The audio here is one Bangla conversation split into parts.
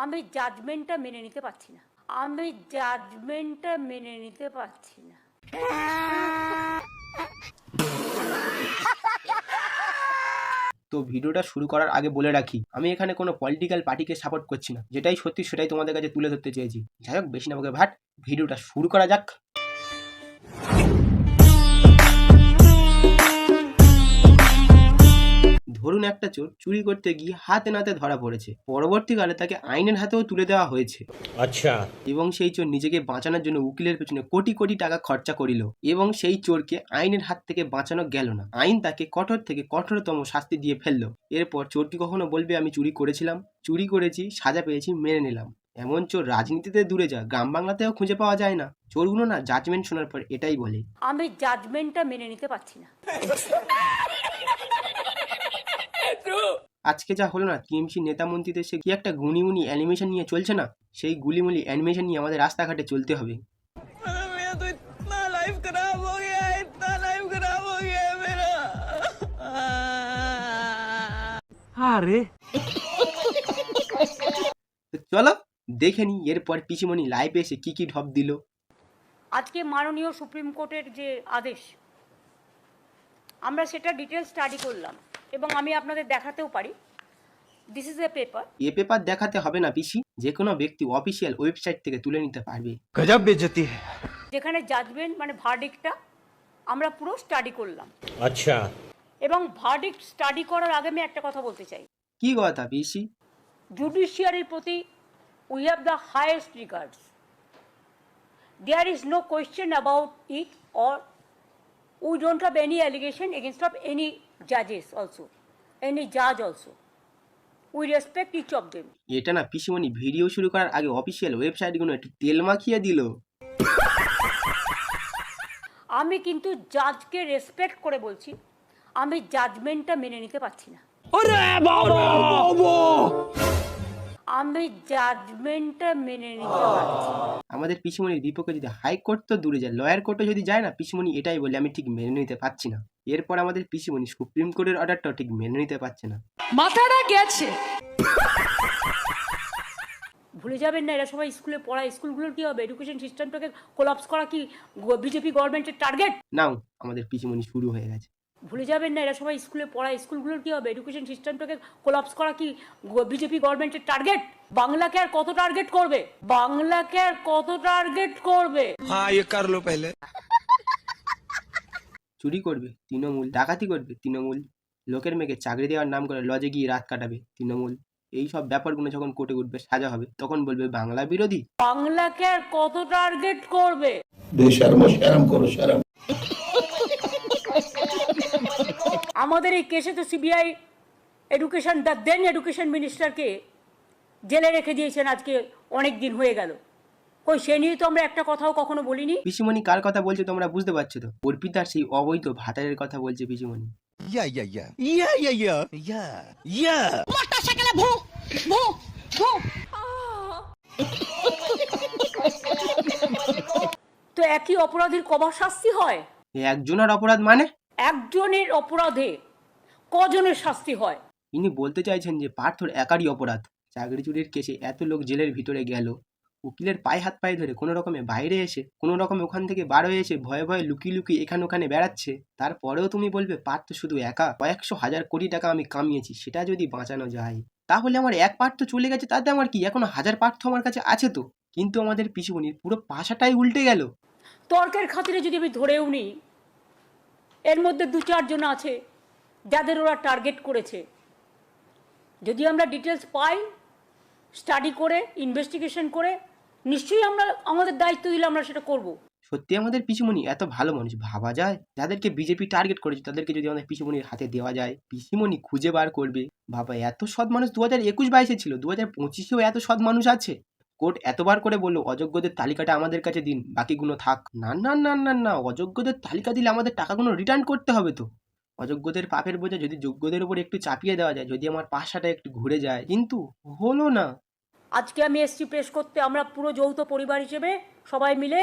আমি জাজমেন্টটা মেনে নিতে পারছি না। আমি জাজমেন্টটা মেনে নিতে পারছি না। তো ভিডিওটা শুরু করার আগে বলে রাখি, আমি এখানে কোনো পলিটিক্যাল পার্টিকে সাপোর্ট করছি না। যেটাই সত্যি সেটাই তোমাদের কাছে তুলে ধরতে চেয়েছি। যাই হোক, বেশি না ভাট, ভিডিওটা শুরু করা যাক। ধরুন একটা চোর চুরি করতে গিয়ে হাতে নাতে ধরা পড়েছে। পরবর্তীকালে তাকে আইনের হাতেও তুলে দেওয়া হয়েছে। আচ্ছা। এবং সেই চোর নিজেকে বাঁচানোর জন্য উকিলের পেছনে কোটি কোটি টাকা খরচা করিল এবং সেই চোরকে আইনের হাত থেকে বাঁচানো গেল না। আইন তাকে কঠোর থেকে কঠোরতম শাস্তি দিয়ে ফেলল। এরপর চোরটি কখনো বলবে আমি চুরি করেছিলাম। চুরি করেছি সাজা পেয়েছি মেনে নিলাম। এমন চোর রাজনীতিতে দূরে যা গ্রাম বাংলাতেও খুঁজে পাওয়া যায় না। চোরগুলো না জাজমেন্ট শোনার পর এটাই বলে। আমি জাজমেন্টটা মেনে নিতে পারছি না। আজকে যা হলো না টিএমসি নেতা মন্ত্রীদের সে কি একটা গুনিমুনি অ্যানিমেশন নিয়ে চলছে না? সেই গুলিমুলি অ্যানিমেশন নিয়ে আমাদের রাস্তাঘাটে চলতে হবে। আরে। চলো দেখে নি এরপর পিসিমণি লাইভে এসে কি কি ঢপ দিল। আজকে মাননীয় সুপ্রিম কোর্টের যে আদেশ আমরা সেটা ডিটেল স্টাডি করলাম। এবং আমি আপনাদের দেখাতেও পারি। This is a paper a paper দেখাতে হবে না পিসি। যে কোনো ব্যক্তি অফিসিয়াল ওয়েবসাইট থেকে তুলে নিতে পারবে। গজব বেজতি যেখানে জাজমেন্ট মানে ভার্ডিকটা আমরা পুরো স্টাডি করলাম। আচ্ছা। এবং ভার্ডিক্ট স্টাডি করার আগে আমি একটা কথা বলতে চাই। কি কথা পিসি? জুডিশিয়ারির প্রতি we have the highest regards there is no question about it or we don't have any allegation against of any জাজেস also any জাজ also we respect each of them এটা না পিসিমণি ভিডিও শুরু করার আগে অফিসিয়াল ওয়েবসাইটগুলো একটু তেল মাখিয়ে দিল। আমি কিন্তু জাজকে রেসপেক্ট করে বলছি আমি জাজমেন্টটা মেনে নিতে পারছি না। আমি জাজমেন্টটা মেনে নিতে পারছি না। আমাদের পিসিমণির বিপক্ষে যদি হাইকোর্ট তো দূরে যায় লয়ার কোর্টে যদি যায় না পিসিমণি এটাই বলে আমি ঠিক মেনে নিতে পারছি না। এরপর আমাদের পিসিমণি সুপ্রিম কোর্টের অর্ডারটাও ঠিক মেনে নিতে পারছে না। মাথাটা গেছে। ভুলে যাবেন না এরা সবাই স্কুলে পড়া স্কুলগুলোর কি হবে? এডুকেশন সিস্টেমটাকে কোলাপস করা কি বিজেপি গভর্নমেন্টের টার্গেট নাও আমাদের পিসিমণি শুরু হয়ে গেছে। ভুলে যাবেন না এরা সবাই স্কুলে পড়া স্কুলগুলোর কি হবে এডুকেশন সিস্টেমটাকে কোলাপস করা কি বিজেপি গভর্নমেন্টের টার্গেট বাংলাকে আর কত টার্গেট করবে বাংলাকে আর কত টার্গেট করবে हाँ ये कर लो पहले চুরি করবে তৃণমূল ডাকাতি করবে তৃণমূল লোকের মেয়েকে চাকরি দেওয়ার নাম করে লজে গিয়ে রাত কাটাবে তৃণমূল এই সব ব্যাপারগুলো যখন কোর্টে উঠবে সাজা হবে তখন বলবে বাংলা বিরোধী বাংলাকে আর কত টার্গেট করবে बेशर्मो शर्म करो शर्म আমাদের এই কেসে তো CBI education the then education মিনিস্টারকে জেলে রেখে দিয়েছেন আজকে অনেক দিন হয়ে গেল। ওই সে নিয়ে তো আমরা একটা কথাও কখনো বলিনি? পিসিমণি কার কথা বলছে তোমরা বুঝতে পারছ তো? অর্পিতার সেই অবৈধ ভাতারের কথা বলছে পিসিমণি। ইয়া ইয়া ইয়া। ইয়া ইয়া ইয়া। ইয়া। ইয়া। ভু ভু ভু। তো একই অপরাধীর কবার শাস্তি হয়? একজনের অপরাধ মানে? একজনের অপরাধে কজনের শাস্তি হয়? ইনি বলতে চাইছেন যে পার্থর একারই অপরাধ। চাকরি চুরির কেসে এত লোক জেলের ভিতরে গেল। উকিলের পায়ে হাত পায়ে ধরে কোনো রকমে বাইরে এসে কোনো রকমে ওখান থেকে বার হয়ে এসে ভয়ে ভয়ে লুকিয়ে লুকিয়ে এখানে ওখানে বেড়াচ্ছে। তারপরেও তুমি বলবে পার্থ শুধু একা? কয়েকশো হাজার কোটি টাকা আমি কামিয়েছি সেটা যদি বাঁচানো যায়? তাহলে আমার এক পার্থ চলে গেছে তাতে আমার কি? এখনও হাজার পার্থ আমার কাছে আছে তো? কিন্তু আমাদের পিছুমনির পুরো পাশাটাই উল্টে গেল। তর্কের খাতিরে যদি আমি ধরেও নিই এর মধ্যে দু চারজন আছে যাদের ওরা টার্গেট করেছে। যদি আমরা ডিটেলস পাই স্টাডি করে ইনভেস্টিগেশন করে, নিশ্চয়ই আমরা, আমাদের দায়িত্ব দিলে আমরা সেটা করব। সত্যি আমাদের পিসিমণি এত ভালো মানুষ, ভাবা যায়? যাদেরকে বিজেপি টার্গেট করেছে, তাদেরকে যদি আমাদের পিসিমণির হাতে দেওয়া যায়, পিসিমণি খুঁজে বার করবে। বাবা, এত সৎ মানুষ দু হাজার একুশ বাইশে ছিল দু হাজার পঁচিশেও এত সৎ মানুষ আছে? কোর্ট এতবার করে বলল, অযোগ্যদের তালিকাটা আমাদের কাছে দিন, বাকিগুলো থাক। না না না না না, অযোগ্যদের তালিকা দিলে আমাদের টাকাগুলো রিটার্ন করতে হবে তো। অযোগ্যদের পাপের বোঝা যদি যোগ্যদের উপর একটু চাপিয়ে দেওয়া যায়, যদি আমার পাশাটা একটু ঘুরে যায়, কিন্তু হলো না। আজকে আমি এসছি প্রেস করতে, আমরা পুরো যৌথ পরিবার হিসেবে সবাই মিলে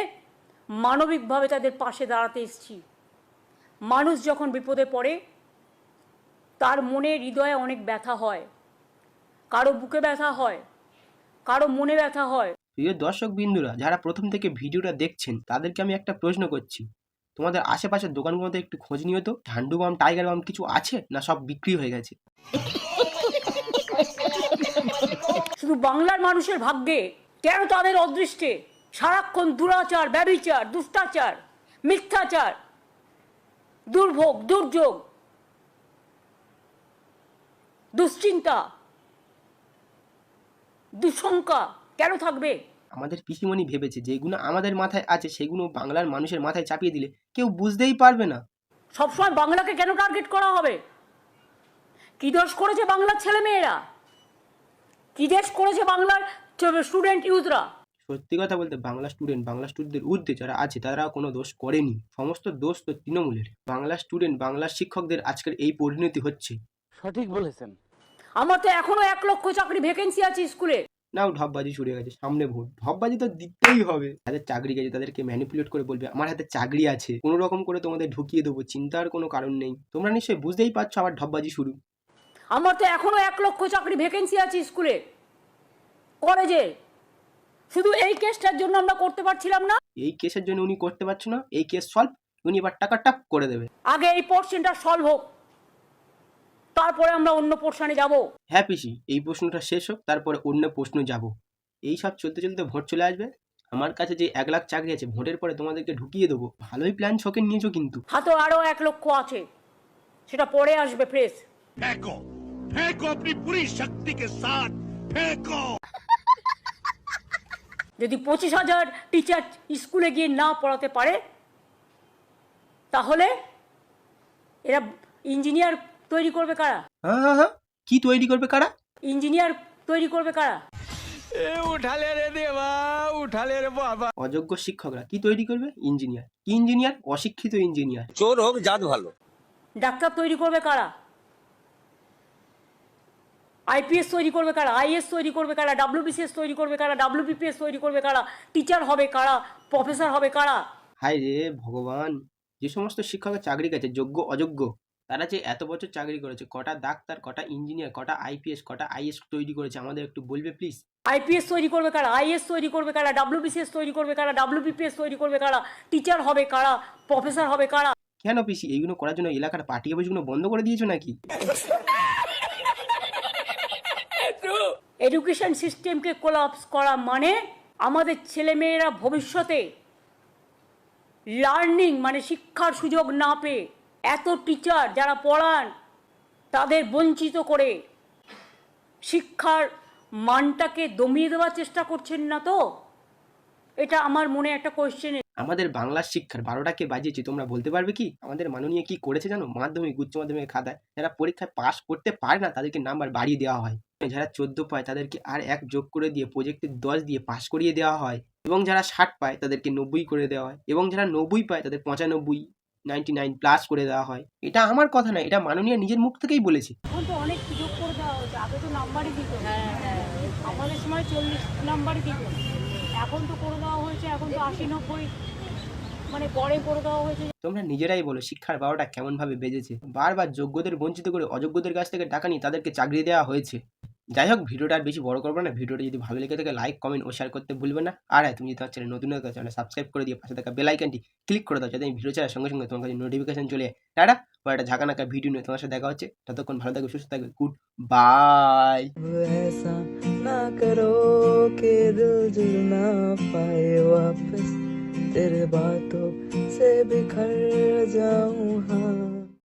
মানবিকভাবে তাদের পাশে দাঁড়াতে এসছি। মানুষ যখন বিপদে পড়ে, তার মনে হৃদয়ে অনেক ব্যথা হয়। কারও বুকে ব্যথা হয় কারও মনে ব্যথা হয়। প্রিয় দর্শক বিন্দুরা যারা প্রথম থেকে ভিডিওটা দেখছেন তাদেরকে আমি একটা প্রশ্ন করছি। তোমাদের আশেপাশের দোকানগুলোতে একটু খোঁজ নিও তো। ঝান্ডু বাম টাইগার বাম কিছু আছে না সব বিক্রি হয়ে গেছে? শুধু বাংলার মানুষের ভাগ্যে কেন তাদের অদৃষ্টে? সারাক্ষণ দুরাচার ব্যবিচার দুষ্টাচার মিথ্যাচার দুর্ভোগ দুর্যোগ দুশ্চিন্তা। দুঃশঙ্কা কেন থাকবে? আমাদের পিসিমণি ভেবেছে যেগুলো আমাদের মাথায় আছে সেগুলো বাংলার মানুষের মাথায় চাপিয়ে দিলে কেউ বুঝতেই পারবে না। সবসময় বাংলাকে কেন টার্গেট করা হবে? কি দোষ করেছে বাংলার ছেলেমেয়েরা? কি দেশ করেছে বাংলার স্টুডেন্ট ইউথরা সত্যি কথা বলতে বাংলা স্টুডেন্ট বাংলা স্টুডেন্টদের ঊর্ধ্বে যারা আছে তারা কোনো দোষ করেনি। সমস্ত দোষ তো তৃণমূলের বাংলা স্টুডেন্ট বাংলা শিক্ষকদের আজকের এই পরিণতি হচ্ছে। সঠিক বলেছেন। আমার তো এখনও এক লক্ষ চাকরি ভ্যাকেন্সি আছে স্কুলে। নাও ঢপবাজি শুরু হয়ে গেছে সামনে ভোট। ঢপবাজি তো দিতেই হবে। তাদের চাকরি গেছে তাদেরকে ম্যানিপুলেট করে বলবে আমার হাতে চাকরি আছে। কোনো রকম করে তোমাদের ঢুকিয়ে দেবো চিন্তার কোনো কারণ নেই। তোমরা নিশ্চয়ই বুঝতেই পারছ আবার ঢপবাজি শুরু। আমার তো এখনও এক লক্ষ চাকরি ভ্যাকেন্সি আছে স্কুলে। কলেজে। শুধু এই কেসটার জন্য আমরা করতে পারছিলাম না। এই কেসের জন্য উনি করতে পারছ না? এই কেস সলভ উনি এবার টাকা টাপ করে দেবে। আগে এই পোর্শনটা সলভ হোক। তারপরে আমরা অন্য প্রশ্নে যাব। হ্যাঁ পিসি এই প্রশ্নটা শেষ হোক তারপরে অন্য প্রশ্ন যাব। এই সব চলতে চলতে ভোট চলে আসবে। আমার কাছে যে এক লাখ চাকরি আছে ভোটের পরে তোমাদেরকে ঢুকিয়ে দেবো। ভালোই প্ল্যান ছকে নিয়েছো কিন্তু। হাতে আরও এক লক্ষ আছে। সেটা পরে আসবে ফ্রেস ফেকো ফেকো আপনি পুরি শক্তি কে সাথ ফেকো। যদি পঁচিশ হাজার টিচার স্কুলে গিয়ে না পড়াতে পারে তাহলে এরা ইঞ্জিনিয়ার তৈরি করবে কারা? হ্যাঁ হ্যাঁ কি তৈরি করবে কারা? ইঞ্জিনিয়ার তৈরি করবে কারা? উঠালে রে দেবা উঠালে রে বাবা। অযোগ্য শিক্ষকরা কি তৈরি করবে? ইঞ্জিনিয়ার। কি ইঞ্জিনিয়ার? অশিক্ষিত ইঞ্জিনিয়ার। চোর হোক জাত ভালো। ডাক্তার তৈরি করবে কারা? আইপিএস তৈরি করবে কারা? আইএস তৈরি করবে কারা? ডাব্লিউবিসিএস তৈরি করবে কারা? ডাব্লিউবিপিএস তৈরি করবে কারা? টিচার হবে কারা? প্রফেসর হবে কারা? হায় রে ভগবান যে সমস্ত শিক্ষকের চাকরি গেছে যোগ্য অযোগ্য। তারা যে এত বছর চাকরি করেছে কটা ডাক্তার কটা ইঞ্জিনিয়ার কটা আইপিএস কটা আইএস তৈরি করেছে আমাদের একটু বলবে প্লিজ আইপিএস তৈরি করবে কারা? আইএস তৈরি করবে কারা? ডাব্লিউবিসিএস তৈরি করবে কারা? ডাব্লিউবিপিএস তৈরি করবে কারা? টিচার হবে কারা? প্রফেসর হবে কারা? কেন পিসি এইগুলো করার জন্য এলাকার পার্টি অফিসগুলো বন্ধ করে দিয়েছ নাকি? এডুকেশন সিস্টেমকে কোলাপস করা মানে আমাদের ছেলেমেয়েরা ভবিষ্যতে লার্নিং মানে শিক্ষার সুযোগ না পেয়ে এত টিচার যারা পড়ান, তাদের বঞ্চিত করে শিক্ষার মানটাকে দমিয়ে দেওয়ার চেষ্টা করছেন না তো? এটা আমার মনে একটা কোয়েশ্চেন আমাদের বাংলার শিক্ষার বারোটাকে বাজিয়েছি, তোমরা বলতে পারবে কি? আমাদের মাননীয় কি করেছে জানো? মাধ্যমিক, উচ্চ মাধ্যমিক খাতায়। যারা পরীক্ষায় পাস করতে পারে না, তাদেরকে নাম্বার বাড়িয়ে দেওয়া হয়। যারা চোদ্দ পায়, তাদেরকে আর এক যোগ করে দিয়ে প্রজেক্টে দশ দিয়ে পাস করিয়ে দেওয়া হয়। এবং যারা ষাট পায়, তাদেরকে নব্বই করে দেওয়া হয়। এবং যারা নব্বই পায়, তাদের পঁচানব্বই। নাইনটি নাইন প্লাস করে দেওয়া হয়। এটা আমার কথা না এটা মাননীয় নিজের মুখ থেকেই বলেছে। এখন তো অনেক সুযোগ করে দেওয়া হয়েছে আগে তো নাম্বারই দিত। আমাদের সময় চল্লিশ নাম্বারই দিত। এখন তো করে দেওয়া হয়েছে এখন তো আশি নব্বই মানে পরে করে দেওয়া হয়েছে। তোমরা নিজেরাই বলো শিক্ষার বারোটা কেমন ভাবে বেজেছে? বারবার যোগ্যদের বঞ্চিত করে অযোগ্যদের কাছ থেকে টাকা নিয়ে তাদেরকে চাকরি দেওয়া হয়েছে। যাই হোক ভিডিওটা আর বেশি বড় করবো না ভিডিওটা যদি ভালো লেগে থাকে লাইক কমেন্ট ও শেয়ার করতে ভুলবে না আর হ্যাঁ তুমি যদি তোমার চ্যানেল নতুন হয়ে চ্যানেল সাবস্ক্রাইব করে দিয়ে পাশে থাকা বেল আইকনটি ক্লিক করে দাও যাতে আমি ভিডিও ছাড়ার সঙ্গে সঙ্গে তোমার কাছে নোটিফিকেশন চলে যায় টাটা বা একটা ঝাঁকানাকা ভিডিও নিয়ে তোমার সাথে দেখা হচ্ছে ততক্ষণ ভালো থাকবে সুস্থ থাকবে গুড বাই ऐसा ना करो कि दिल जुड़ ना पाए वापस तेरे बातों से बिखर जाऊं हाँ